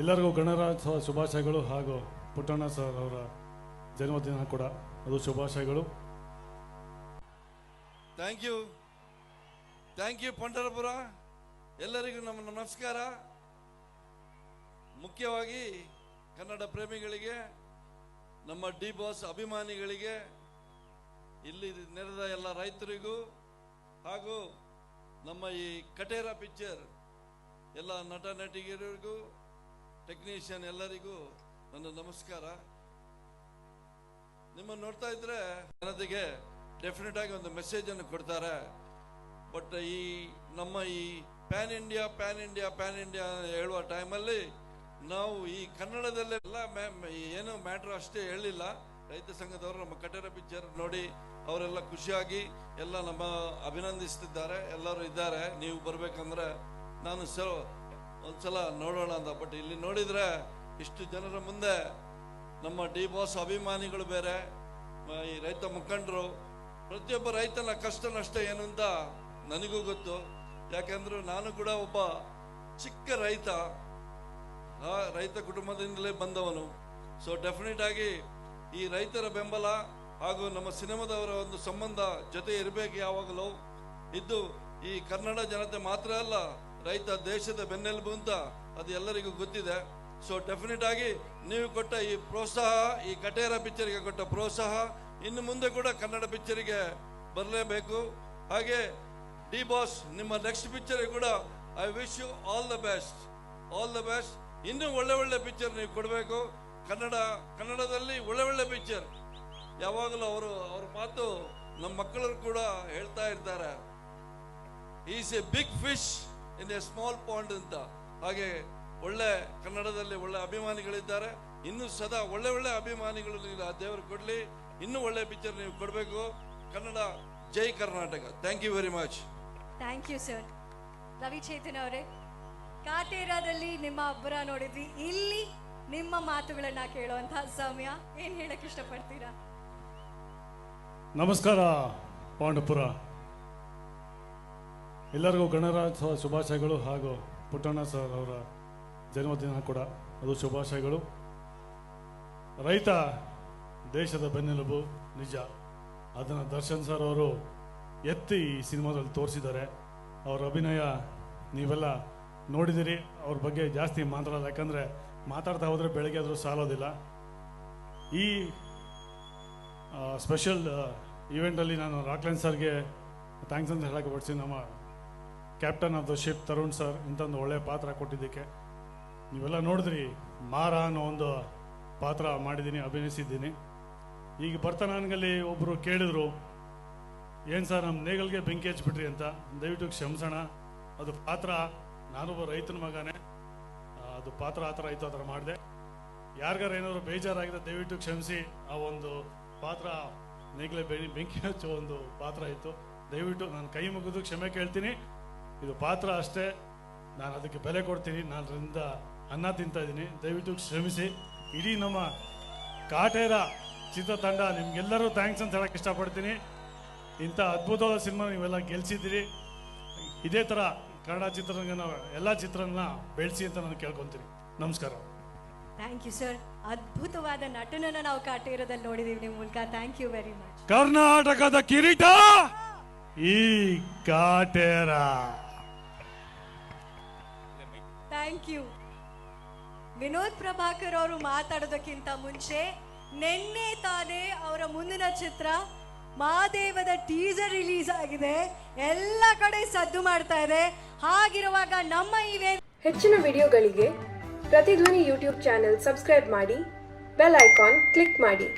ಎಲ್ಲರಿಗೂ ಗಣರಾಜ್ಯೋತ್ಸವ ಶುಭಾಶಯಗಳು ಹಾಗೂ ಪುಟ್ಟಣ್ಣ ಸರ್ ಅವರ ಜನ್ಮದಿನ ಕೂಡ ಅದು ಶುಭಾಶಯಗಳು. Thank you thank you Pandharpur ಎಲ್ಲರಿಗೂ ನಮ್ಮ ನಮಸ್ಕಾರ. ಮುಖ್ಯವಾಗಿ ಕನ್ನಡ ಪ್ರೇಮಿಗಳಿಗೆ, ನಮ್ಮ ಡಿ ಬಾಸ್ ಅಭಿಮಾನಿಗಳಿಗೆ, ಇಲ್ಲಿ ನೆರೆದ ಎಲ್ಲ ರೈತರಿಗೂ ಹಾಗೂ ನಮ್ಮ ಈ ಕಟೇರ ಪಿಕ್ಚರ್ ಎಲ್ಲ ನಟ ನಟಿಗರಿಗೂ ಟೆಕ್ನಿಷಿಯನ್ ಎಲ್ಲರಿಗೂ ನನ್ನ ನಮಸ್ಕಾರ. ನಿಮ್ಮನ್ನು ನೋಡ್ತಾ ಇದ್ರೆ ಜನತೆಗೆ ಡೆಫಿನೆಟ್ ಆಗಿ ಒಂದು ಮೆಸೇಜ್ ಅನ್ನು ಕೊಡ್ತಾರೆ. ಬಟ್ ಈ ನಮ್ಮ ಈ pan India pan India pan India ಹೇಳುವ ಟೈಮಲ್ಲಿ ನಾವು ಈ ಕನ್ನಡದಲ್ಲೇ ಎಲ್ಲ ಏನು ಮ್ಯಾಟ್ರ್ ಅಷ್ಟೇ ಹೇಳಿಲ್ಲ ರೈತ ಸಂಘದವರು ನಮ್ಮ ಕಟ್ಟಡ ಪಿಕ್ಚರ್ ನೋಡಿ ಅವರೆಲ್ಲ ಖುಷಿಯಾಗಿ ಎಲ್ಲ ನಮ್ಮ ಅಭಿನಂದಿಸ್ತಿದ್ದಾರೆ. ಎಲ್ಲರೂ ಇದ್ದಾರೆ. ನೀವು ಬರಬೇಕಂದ್ರೆ ನಾನು ಸ ಒಂದ್ಸಲ ನೋಡೋಣ ಅಂತ ಬಟ್ ಇಲ್ಲಿ ನೋಡಿದ್ರೆ ಇಷ್ಟು ಜನರ ಮುಂದೆ ನಮ್ಮ ಡಿ ಬಾಸ್ ಅಭಿಮಾನಿಗಳು ಬೇರೆ ಈ ರೈತ ಮುಖಂಡರು, ಪ್ರತಿಯೊಬ್ಬ ರೈತನ ಕಷ್ಟ ನಷ್ಟ ಏನು ಅಂತ ನನಗೂ ಗೊತ್ತು. ಯಾಕೆಂದ್ರೆ ನಾನು ಕೂಡ ಒಬ್ಬ ಚಿಕ್ಕ ರೈತ ರೈತ ಕುಟುಂಬದಿಂದಲೇ ಬಂದವನು. ಸೊ ಡೆಫಿನೆಟ್ ಆಗಿ ಈ ರೈತರ ಬೆಂಬಲ ಹಾಗೂ ನಮ್ಮ ಸಿನಿಮಾದವರ ಒಂದು ಸಂಬಂಧ ಜೊತೆ ಇರಬೇಕು ಯಾವಾಗಲೂ. ಇದ್ದು ಈ ಕನ್ನಡ ಜನತೆ ಮಾತ್ರ ಅಲ್ಲ ರೈತ ದೇಶದ ಬೆನ್ನೆಲುಬು ಅಂತ ಅದು ಎಲ್ಲರಿಗೂ ಗೊತ್ತಿದೆ. ಸೊ ಡೆಫಿನೆಟ್ ಆಗಿ ನೀವು ಕೊಟ್ಟ ಈ ಪ್ರೋತ್ಸಾಹ, ಈ ಕಟೇರ ಪಿಕ್ಚರ್ಗೆ ಕೊಟ್ಟ ಪ್ರೋತ್ಸಾಹ ಇನ್ನು ಮುಂದೆ ಕೂಡ ಕನ್ನಡ ಪಿಕ್ಚರಿಗೆ ಬರಲೇಬೇಕು. ಹಾಗೆ ಡಿ ಬಾಸ್, ನಿಮ್ಮ ನೆಕ್ಸ್ಟ್ ಪಿಕ್ಚರ್ ಕೂಡ I wish you all the best all the best ಇನ್ನೂ ಒಳ್ಳೆ ಒಳ್ಳೆ ಪಿಕ್ಚರ್ ನೀವು ಕೊಡಬೇಕು. ಕನ್ನಡ, ಕನ್ನಡದಲ್ಲಿ ಒಳ್ಳೆ ಒಳ್ಳೆ ಪಿಕ್ಚರ್ ಯಾವಾಗಲೂ ಅವರು, ಅವ್ರ ಮಾತು ನಮ್ಮ ಮಕ್ಕಳು ಕೂಡ ಹೇಳ್ತಾ ಇರ್ತಾರೆ. Is a big fish in a small pond ಅಂತ. ಹಾಗೆ ಒಳ್ಳೆ ಕನ್ನಡದಲ್ಲಿ ಒಳ್ಳೆ ಅಭಿಮಾನಿಗಳಿದ್ದಾರೆ. ಇನ್ನು ಸದಾ ಒಳ್ಳೆ ಒಳ್ಳೆ ಅಭಿಮಾನಿಗಳು ನೀವು ಆ ದೇವರು ಕೊಡ್ಲಿ. ಇನ್ನೂ ಒಳ್ಳೆ ಪಿಕ್ಚರ್ ನೀವು ಕೊಡಬೇಕು. ಕನ್ನಡ ಜೈ Karnataka. Thank you very much thank you sir Ravi Chetan ಅವರೇ ಕಾಟೇರಾದಲ್ಲಿ ನಿಮ್ಮ ಅಬ್ಬರ ನೋಡಿದ್ವಿ. ಇಲ್ಲಿ ನಿಮ್ಮ ಮಾತುಗಳನ್ನ ಕೇಳುವಂತಹ ಸಮಯ. ಏನ್ ಹೇಳಕ್ ಇಷ್ಟಪಡ್ತೀರಾ? ನಮಸ್ಕಾರ ಪಾಂಡಪುರ. ಎಲ್ಲರಿಗೂ ಗಣರಾಜ್ಯೋತ್ಸವ ಶುಭಾಶಯಗಳು ಹಾಗೂ ಪುಟ್ಟಣ್ಣ ಸರ್ ಅವರ ಜನ್ಮದಿನ ಕೂಡ ಅದು ಶುಭಾಶಯಗಳು. ರೈತ ದೇಶದ ಬೆನ್ನೆಲುಬು ನಿಜ. ಅದನ್ನು ದರ್ಶನ್ ಸರ್ ಅವರು ಎತ್ತಿ ಈ ಸಿನಿಮಾದಲ್ಲಿ ತೋರಿಸಿದ್ದಾರೆ. ಅವರ ಅಭಿನಯ ನೀವೆಲ್ಲ ನೋಡಿದಿರಿ. ಅವ್ರ ಬಗ್ಗೆ ಜಾಸ್ತಿ ಮಾತಾಡೋದು ಯಾಕಂದರೆ ಮಾತಾಡ್ತಾ ಹೋದರೆ ಬೆಳಗ್ಗೆ ಆದರೂ ಸಾಲೋದಿಲ್ಲ. ಈ ಸ್ಪೆಷಲ್ ಈವೆಂಟಲ್ಲಿ ನಾನು ರಾಕ್ಲೈನ್ ಸರ್ಗೆ ಥ್ಯಾಂಕ್ಸ್ ಅಂತ ಹೇಳಕ್ಕೆ ಬಡಿಸಿ ನಮ್ಮ captain of the ship Tarun sir ಇಂಥ ಒಂದು ಒಳ್ಳೆಯ ಪಾತ್ರ ಕೊಟ್ಟಿದ್ದಕ್ಕೆ. ನೀವೆಲ್ಲ ನೋಡಿದ್ರಿ, ಮಾರ ಅನ್ನೋ ಒಂದು ಪಾತ್ರ ಮಾಡಿದ್ದೀನಿ, ಅಭಿನಯಿಸಿದ್ದೀನಿ. ಈಗ ಬರ್ತಾ ನನಗಲ್ಲಿ ಒಬ್ಬರು ಕೇಳಿದ್ರು, ಏನು ಸರ್ ನಮ್ಮ ನೇಗಲ್ಗೆ ಬೆಂಕಿ ಹಚ್ಬಿಟ್ರಿ ಅಂತ. ದಯವಿಟ್ಟು ಕ್ಷಮಿಸೋಣ. ಅದು ಪಾತ್ರ ನಾನೊಬ್ಬ ರೈತನ ಮಗನೇ. ಅದು ಪಾತ್ರ ಆ ಥರ ಆಯಿತು, ಆ ಥರ ಮಾಡಿದೆ. ಯಾರಿಗಾರ ಏನಾದ್ರು ಬೇಜಾರಾಗಿದೆ, ದಯವಿಟ್ಟು ಕ್ಷಮಿಸಿ. ಆ ಒಂದು ಪಾತ್ರ ನೇಗ್ಲೆ ಬೆಂಕಿ ಹಚ್ಚೋ ಒಂದು ಪಾತ್ರ ಇತ್ತು. ದಯವಿಟ್ಟು ನಾನು ಕೈ ಮುಗಿದು ಕ್ಷಮೆ ಕೇಳ್ತೀನಿ. ಇದು ಪಾತ್ರ ಅಷ್ಟೇ. ನಾನು ಅದಕ್ಕೆ ಬೆಲೆ ಕೊಡ್ತೀನಿ. ನಾನು ಅದರಿಂದ ಅನ್ನ ತಿಂತಾ ಇದ್ದೀನಿ. ದಯವಿಟ್ಟು ಶ್ರಮಿಸಿ ಇಡೀ ನಮ್ಮ ಕಾಟೇರ ಚಿತ್ರತಂಡ ನಿಮ್ಗೆಲ್ಲರೂ ಥ್ಯಾಂಕ್ಸ್ ಅಂತ ಹೇಳಕ್ಕೆ ಇಷ್ಟಪಡ್ತೀನಿ. ಇಂಥ ಅದ್ಭುತವಾದ ಸಿನಿಮಾ ನೀವೆಲ್ಲ ಗೆಲ್ಸಿದ್ದೀರಿ. ಇದೇ ಥರ ಕನ್ನಡ ಚಿತ್ರರಂಗನ ಎಲ್ಲ ಚಿತ್ರನ ಬೆಳೆಸಿ ಅಂತ ನಾನು ಕೇಳ್ಕೊತೀನಿ. ನಮಸ್ಕಾರ. ಥ್ಯಾಂಕ್ ಯು ಸರ್ ಅದ್ಭುತವಾದ ನಟನನ್ನ ನಾವು ಕಾಟೇರದಲ್ಲಿ ನೋಡಿದೀವಿ ನಿಮ್ಮ ಮೂಲಕ. ಥ್ಯಾಂಕ್ ಯು ವೆರಿ ಮಚ್ ಕರ್ನಾಟಕದ ಕಿರೀಟ ಈ ಕಾಟೇರ. Thank you. ವಿನೋದ್ ಪ್ರಭಾಕರ್ ಅವರು ಮಾತಾಡೋದಕ್ಕಿಂತ ಮುಂಚೆ ನಿನ್ನೆ ತಾನೇ ಅವರ ಮುಂದಿನ ಚಿತ್ರ ಮಹಾದೇವದ ಟೀಸರ್ ರಿಲೀಸ್ ಆಗಿದೆ. ಎಲ್ಲ ಕಡೆ ಸದ್ದು ಮಾಡ್ತಾ ಇದೆ. ಹಾಗಿರುವಾಗ ನಮ್ಮ ಇವೆ ಹೆಚ್ಚಿನ ವಿಡಿಯೋಗಳಿಗೆ ಪ್ರತಿಧ್ವನಿ ಯೂಟ್ಯೂಬ್ ಚಾನೆಲ್ ಸಬ್ಸ್ಕ್ರೈಬ್ ಮಾಡಿ, ಬೆಲ್ ಐಕಾನ್ ಕ್ಲಿಕ್ ಮಾಡಿ.